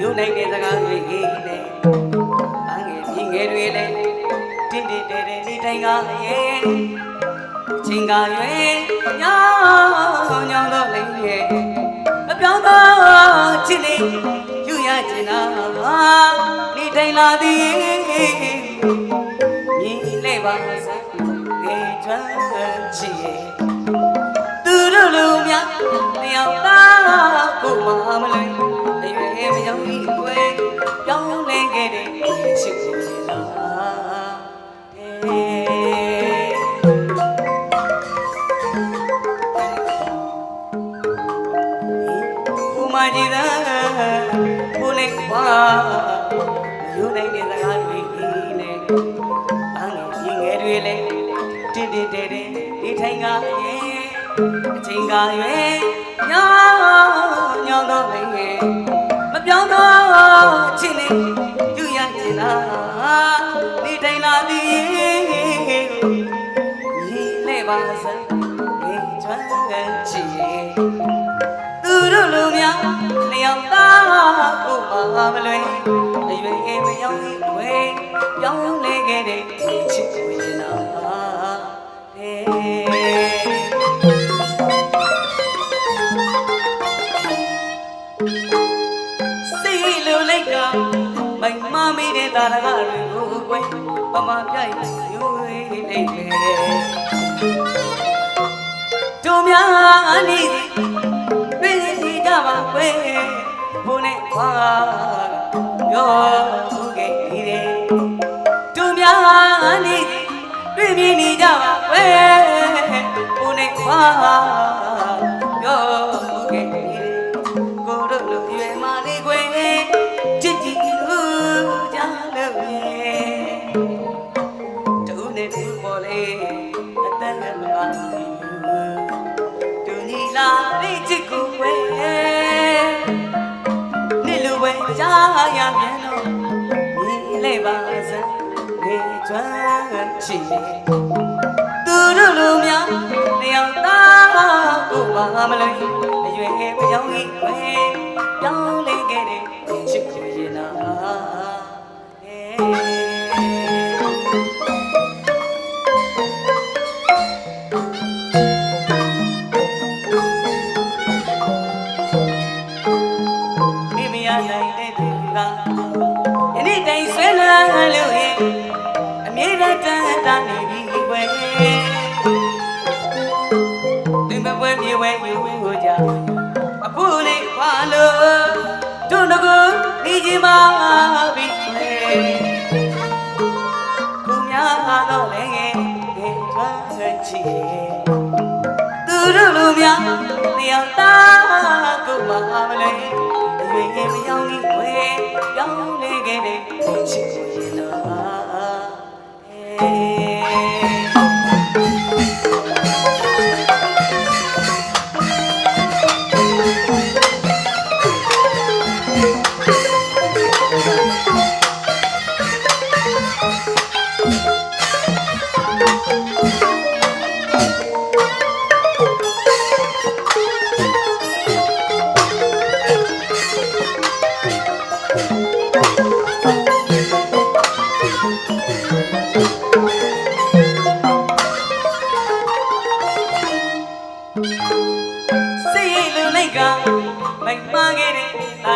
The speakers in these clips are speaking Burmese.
ယူနိုင်တဲ့စကားတွေနဲ့အငယ်ပြင်းငယ်တွေလည်းတင်းတင်းတဲတဲဒီတိုင်းကရဲ့ချင်းကရွယ်ညောင်းညောင်းတော့လည်းရဲ့မပြောင်းတော့ချစ်နေယူရချင်တာဒီတိုင်းလာသည်မြင်လေ ပါစံငယ်ချမ်းချစ်ရဲ့သူတို့လူများတယောက်သားကိုမမလွင်အရွယ်မရောက်ဤကွယ်ပြောင်းလဲခဲ့တဲ့ချစ်ကိုလားအေးဘုမကြီးသာဘုလေးပါယူနိုင်တဲ့စကား ကရဲ့အချိန်ကရွယ်ညောင်းညောင်းတော့လည်းရဲ့မပြောင်းတော့ချစ်နေယူရချင်တာဒီတိုင်းလာသည်ညီလဲပါစမ်းဒီချမ်းတဲ့ချစ်ရဲ့သူတို့လူများလျောက်သားကိုမမလွယ်အရွယ်မရောက်ရင်ဝေးပြောင်းလဲခဲ့တဲ့ချစ် တဲ့တာရကတွေကိုကွယ်ပမာပြိုက်ယူနေနေတို့များနေပြင်းနေကြပါကွယ်ဘုန်းနဲ့ခွာပြောဘူးခဲ့တယ်တို့များနေပြင်းနေကြပါကွယ်ဘုန်းနဲ့ခွာ ကျွမ်းချစ်ရဲ့သူတို့လူများတယောက်သားကိုမမလို့အရွယ်မရောက်ကြီးခွေပြောင်းလဲခဲ့တဲ့ချစ်ကိုရင်နာအေးမိမရနိုင်တဲ့သူက ဝဲယူကိုကြအဖို့လေးခွာလို့တို့ငကိုဒီကြီးမာပြီလေသူများတော့လည်းငယ်ထွန်းချီသူတို့လူများတယောက်သားကိုမမလဲအရွယ်မရောက်ကြီးဝဲပြောင်းလဲခဲ့တဲ့ချ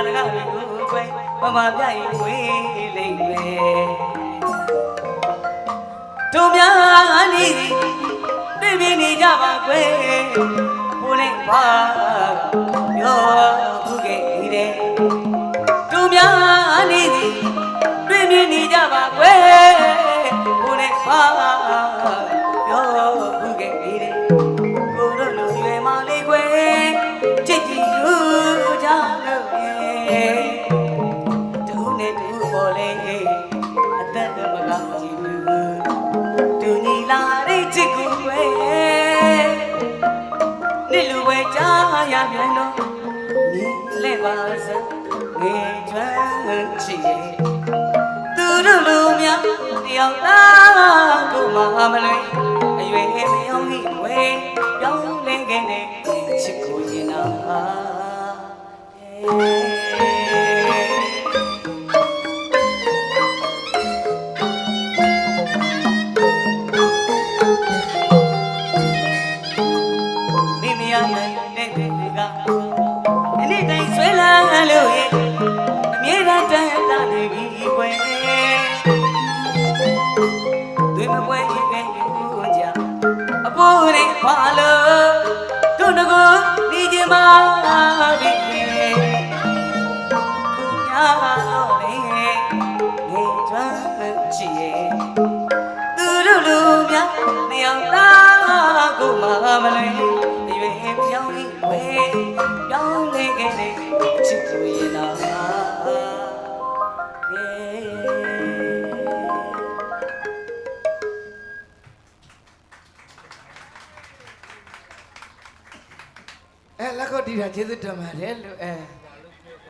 တဲ့အာရကကိုကွယ်ပမာပြိုင်ဝေးလိမ့်မယ်တို့များနေပြည်ပြည်နေကြပါကွယ်ဘုန်းနဲ့ပါရောဘူးခဲ့တယ်တို့များနေပြည်ပြည်နေကြပါကွယ်ဘုန်းနဲ့ပါရော ကြားရပြန်တော့မြင်လဲပါစမ်းငေချမ်းချစ်ရဲ့သူတို့လူများတယောယောက်သား နေချင်ပါပြီခုညာတော့လေနေထွန်းချီရဲ့သူတို့လူများနေအောင်သားကိုမမလွင်အရွယ်ပြောင်းပြီးဝဲပြောင်းလဲခဲ့တဲ့ချစ်သူရဲ့နာ တီးတာကျေးဇူးတင်ပါတယ်လို့အဲ